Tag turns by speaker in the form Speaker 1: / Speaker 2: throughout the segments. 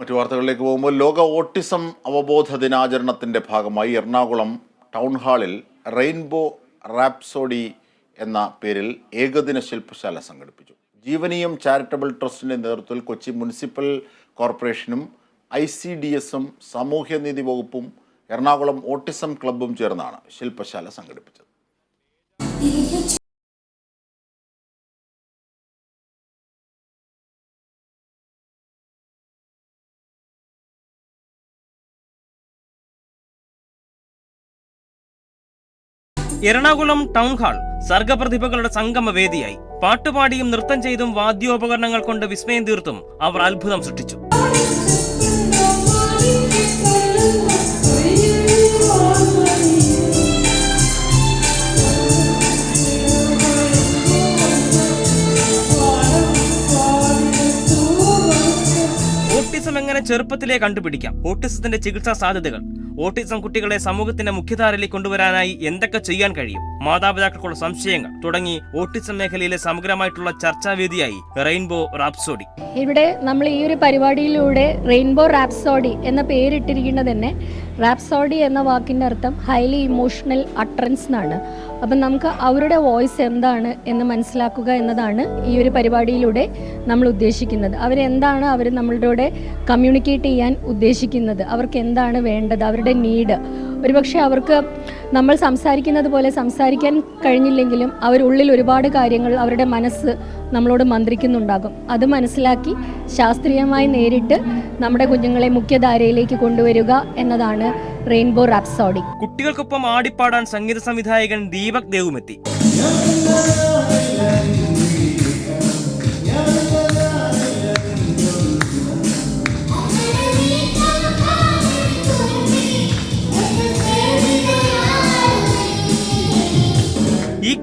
Speaker 1: മറ്റു വാർത്തകളിലേക്ക് പോകുമ്പോൾ ലോക ഓട്ടിസം അവബോധ ദിനാചരണത്തിന്റെ ഭാഗമായി എറണാകുളം ടൗൺ ഹാളിൽ റെയിൻബോ റാപ്സോഡി എന്ന പേരിൽ ഏകദിന ശില്പശാല സംഘടിപ്പിച്ചു. ജീവനീയം ചാരിറ്റബിൾ ട്രസ്റ്റിന്റെ നേതൃത്വത്തിൽ കൊച്ചി മുനിസിപ്പൽ കോർപ്പറേഷനും ഐ സി ഡി എസും സാമൂഹ്യനീതി വകുപ്പും എറണാകുളം ഓട്ടിസം ക്ലബ്ബും ചേർന്നാണ് ശില്പശാല സംഘടിപ്പിച്ചത്.
Speaker 2: എറണാകുളം ടൗൺ ഹാൾ സർഗപ്രതിഭകളുടെ സംഗമ വേദിയായി പാട്ടുപാടിയും നൃത്തം ചെയ്തും വാദ്യോപകരണങ്ങൾ കൊണ്ട് വിസ്മയം തീർത്തും അവർ അത്ഭുതം സൃഷ്ടിച്ചു. ഓട്ടിസം എങ്ങനെ ചെറുപ്പത്തിലേ കണ്ടുപിടിക്കാം? ഓട്ടിസത്തിന്റെ ചികിത്സാ സാധ്യതകൾ. ഓട്ടിസം കുട്ടികളെ സമൂഹത്തിന്റെ മുഖ്യധാരയിലേക്ക് കൊണ്ടുവരാനായി എന്തൊക്കെ ചെയ്യാൻ കഴിയും? മാതാപിതാക്കൾക്കുള്ള സംശയങ്ങൾ തുടങ്ങി ഓട്ടിസം മേഖലയിലെ സമഗ്രമായിട്ടുള്ള ചർച്ചാവേദിയായി റെയിൻബോ റാപ്സോഡി.
Speaker 3: ഇവിടെ നമ്മൾ ഈ ഒരു പരിപാടിയിലൂടെ റെയിൻബോ റാപ്സോഡി എന്ന പേരിട്ടിരിക്കുന്നത് തന്നെ റാപ്സോഡി എന്ന വാക്കിന്റെ അർത്ഥം ഹൈലി ഇമോഷണൽ അട്രൻസ് എന്നാണ്. അപ്പം നമുക്ക് അവരുടെ വോയിസ് എന്താണ് എന്ന് മനസ്സിലാക്കുക എന്നതാണ് ഈ ഒരു പരിപാടിയിലൂടെ നമ്മൾ ഉദ്ദേശിക്കുന്നത്. അവരെന്താണ് അവർ നമ്മളുടെ കമ്മ്യൂണിക്കേറ്റ് ചെയ്യാൻ ഉദ്ദേശിക്കുന്നത്? അവർക്ക് എന്താണ് വേണ്ടത്? അവരുടെ നീഡ് ഒരുപക്ഷെ അവർക്ക് നമ്മൾ സംസാരിക്കുന്നത് പോലെ സംസാരിക്കാൻ കഴിഞ്ഞില്ലെങ്കിലും അവരുള്ളിൽ ഒരുപാട് കാര്യങ്ങൾ അവരുടെ മനസ്സ് നമ്മളോട് മന്ത്രിക്കുന്നുണ്ടാകും. അത് മനസ്സിലാക്കി ശാസ്ത്രീയമായി നേരിട്ട് നമ്മുടെ കുഞ്ഞുങ്ങളെ മുഖ്യധാരയിലേക്ക് കൊണ്ടുവരിക എന്നതാണ് റെയിൻബോ റാപ്സോഡി
Speaker 2: കുട്ടികൾക്കൊപ്പം ആടിപ്പാടാൻ സംഗീത സംവിധായകൻ ദീപക് ദേവുമെത്തി.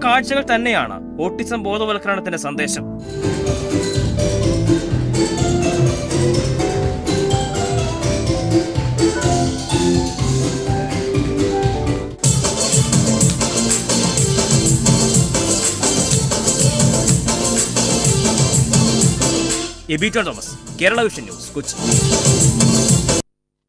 Speaker 2: കാഴ്ചകൾ തന്നെയാണ് ഓട്ടിസം ബോധവൽക്കരണത്തിന്റെ സന്ദേശം. Thomas Kerala vision news Kochi.